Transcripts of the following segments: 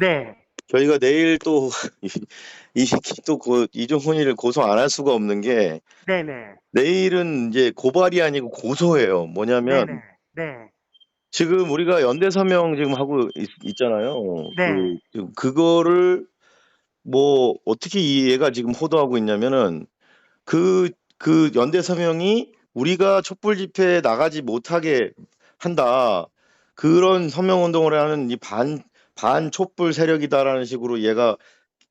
네. 저희가 내일 또 이또그 이종훈이를 고소 안 할 수가 없는 게 네네. 내일은 이제 고발이 아니고 고소예요. 뭐냐면 네네. 네. 지금 우리가 연대 서명 지금 하고 있, 잖아요 네. 그, 그거를 뭐 어떻게 이 얘가 지금 호도하고 있냐면은 그, 그 연대 서명이 우리가 촛불 집회에 나가지 못하게 한다. 그런 서명 운동을 하는 이 반, 반 촛불 세력이다라는 식으로 얘가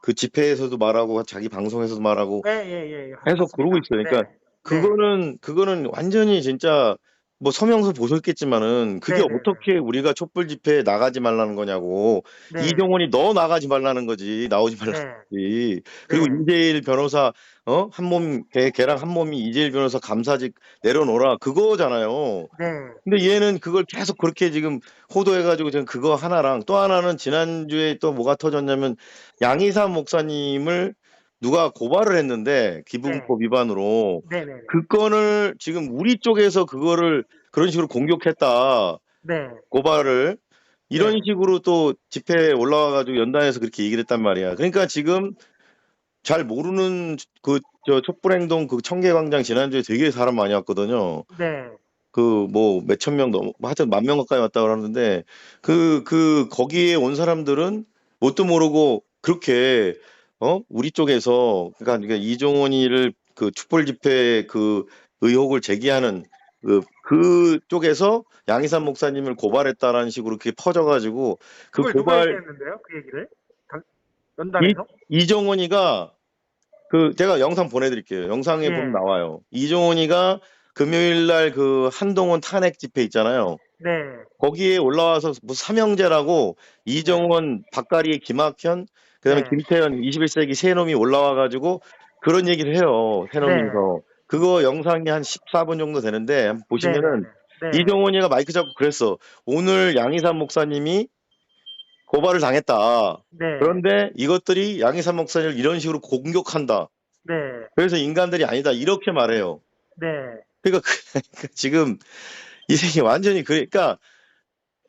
그 집회에서도 말하고 자기 방송에서도 말하고 예, 예, 예. 해서 그러고 있어요. 그러니까 네. 그거는 그거는 완전히 진짜 뭐 서명서 보셨겠지만은 그게 네네. 어떻게 우리가 촛불 집회에 나가지 말라는 거냐고 네. 이종원이 너 나가지 말라는 거지 나오지 말라는 네. 거지 그리고 네. 이재일 변호사 어 한몸 걔 걔랑 한 몸이 이재일 변호사 감사직 내려놓으라 그거잖아요. 네. 근데 얘는 그걸 계속 그렇게 지금 호도해 가지고 지금 그거 하나랑 또 하나는 지난주에 또 뭐가 터졌냐면 양희삼 목사님을 누가 고발을 했는데 기부금법 위반으로 네네. 그 건을 지금 우리 쪽에서 그거를 그런 식으로 공격했다 네. 고발을 이런 네. 식으로 또 집회에 올라와가지고 연단에서 그렇게 얘기를 했단 말이야. 그러니까 지금 잘 모르는 그 저 촛불행동 그 청계광장 지난주에 되게 사람 많이 왔거든요. 네. 그 뭐 몇천 명 넘, 뭐 하여튼 만 명 가까이 왔다 그러는데 그 그 거기에 온 사람들은 뭣도 모르고 그렇게 어 우리 쪽에서 그러니까 그러니까 이종원이를 그 촛불 집회 그 의혹을 제기하는 그, 그 쪽에서 양희삼 목사님을 고발했다라는 식으로 그렇게 퍼져가지고 그 그걸 누가 고발 얘기했는데요? 그 얘기를? 당- 연단에서? 이종원이가 그 제가 영상 보내드릴게요. 영상에 예. 보면 나와요. 이종원이가 금요일 날 그 한동훈 탄핵 집회 있잖아요. 네. 거기에 올라와서 뭐 삼형제라고 이정원, 박가리, 김학현, 그다음에 네. 김태현 21세기 세 놈이 올라와 가지고 그런 얘기를 해요. 세 놈이서. 그거 영상이 한 14분 정도 되는데 한번 보시면은 네. 네. 이정원이가 마이크 잡고 그랬어. 오늘 양희삼 목사님이 고발을 당했다. 네. 그런데 이것들이 양희삼 목사님을 이런 식으로 공격한다. 네. 그래서 인간들이 아니다. 이렇게 말해요. 네. 그러니까 그- 지금 이 새끼 완전히 그러니까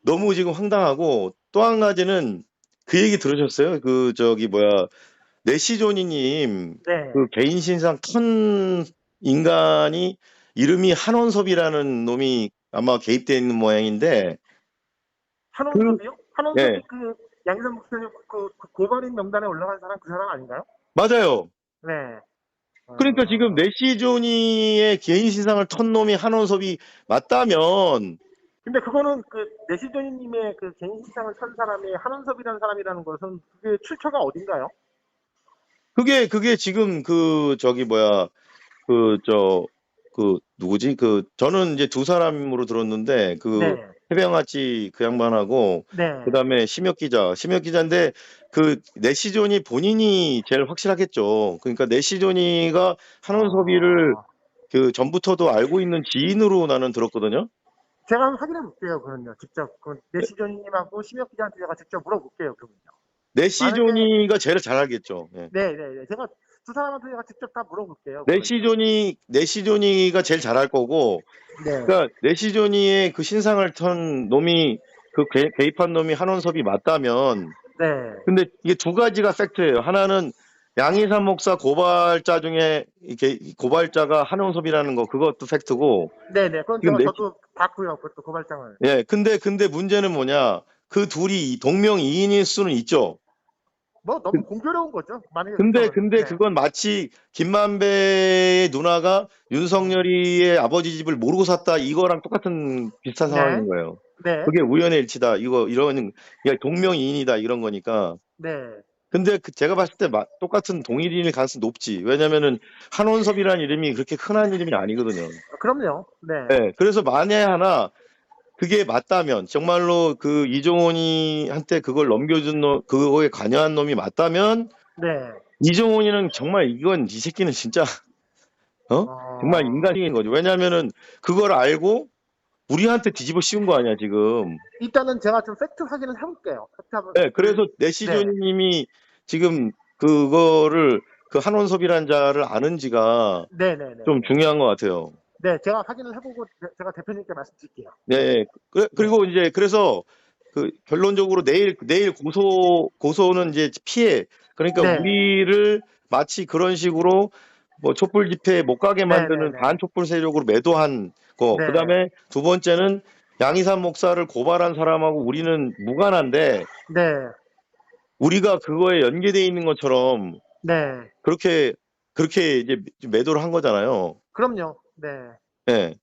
너무 지금 황당하고 또 한 가지는 그 얘기 들으셨어요? 그 저기 뭐야 내시조니님 네. 그 개인 신상 턴 인간이 이름이 한원섭이라는 놈이 아마 개입되어 있는 모양인데 한원섭이요? 한원섭이 네. 그 양희삼 목사님 그, 그 고발인 명단에 올라간 사람 그 사람 아닌가요? 맞아요. 네. 그러니까 어, 지금 내시조니의 개인 신상을 턴 놈이 한원섭이 맞다면 근데 그거는 그 내시조니님의 그 개인 신상을 천 사람이 한원섭이라는 사람이라는 것은 그게 출처가 어딘가요? 그게 그게 지금 그 저기 뭐야 그 저 그 누구지 그 저는 이제 두 사람으로 들었는데 그 네. 해병아찌 그 양반하고 네. 그다음에 심혁 기자 심혁 기자인데 그 내시존이 본인이 제일 확실하겠죠 그러니까 내시존이가 한원섭이를 아, 그 전부터도 알고 있는 지인으로 나는 들었거든요 제가 한번 확인해 볼게요. 그럼요. 직접 그 내시조니님하고 심혁 기자한테 제가 직접 물어볼게요. 그럼요. 내시존이가 제일 잘 알겠죠 예. 네, 네, 네. 제가 두 사람한테 제가 직접 다 물어볼게요. 내시존이 내시존이가 제일 잘할 거고 네. 그러니까 내시존이의 그 신상을 턴 놈이 그 개, 개입한 놈이 한원섭이 맞다면 네. 근데 이게 두 가지가 팩트예요. 하나는 양희삼 목사 고발자 중에 이게 고발자가 한원섭이라는 거 그것도 팩트고 네, 네. 그건 지금 내시- 저도 봤고요. 그것도 고발장을. 예 근데 근데 문제는 뭐냐 그 둘이 동명 이인일 수는 있죠. 뭐 너무 공교로운 거죠. 만약에 근데. 근데 네. 그건 마치 김만배의 누나가 윤석열이의 아버지 집을 모르고 샀다 이거랑 똑같은 비슷한 네. 상황인 거예요. 네. 그게 우연의 일치다. 이거 이런 그냥 동명이인이다 이런 거니까. 네. 근데 그 제가 봤을 때 마- 똑같은 동일인일 가능성이 높지. 왜냐면은 한원섭이라는 이름이 그렇게 흔한 이름이 아니거든요. 그럼요. 네. 네, 그래서 만에 하나 그게 맞다면 정말로 그 이종원이한테 그걸 넘겨준 놈, 그거에 관여한 놈이 맞다면 네. 이종원이는 정말 이건 이 새끼는 진짜 어? 어, 정말 인간적인 거죠. 왜냐면은 그걸 알고 우리한테 뒤집어 씌운 거 아니야 지금. 일단은 제가 좀 팩트 확인을 해볼게요. 팩트 한번. 네, 그래서 내시조님이 지금 그거를 그 한원섭이라는 자를 아는 지가 네, 네, 네. 좀 중요한 것 같아요. 네, 제가 확인을 해보고 네, 제가 대표님께 말씀드릴게요. 네, 그, 그리고 이제 그래서 그 결론적으로 내일 내일 고소 고소는 이제 피해. 그러니까 네. 우리를 마치 그런 식으로 뭐 촛불 집회 못 가게 만드는 네, 네. 반촛불 세력으로 매도한 거. 네. 그다음에 두 번째는 양희삼 목사를 고발한 사람하고 우리는 무관한데 네, 우리가 그거에 연계돼 있는 것처럼 네. 그렇게 그렇게 이제 매도를 한 거잖아요. 그럼요. 네. 예.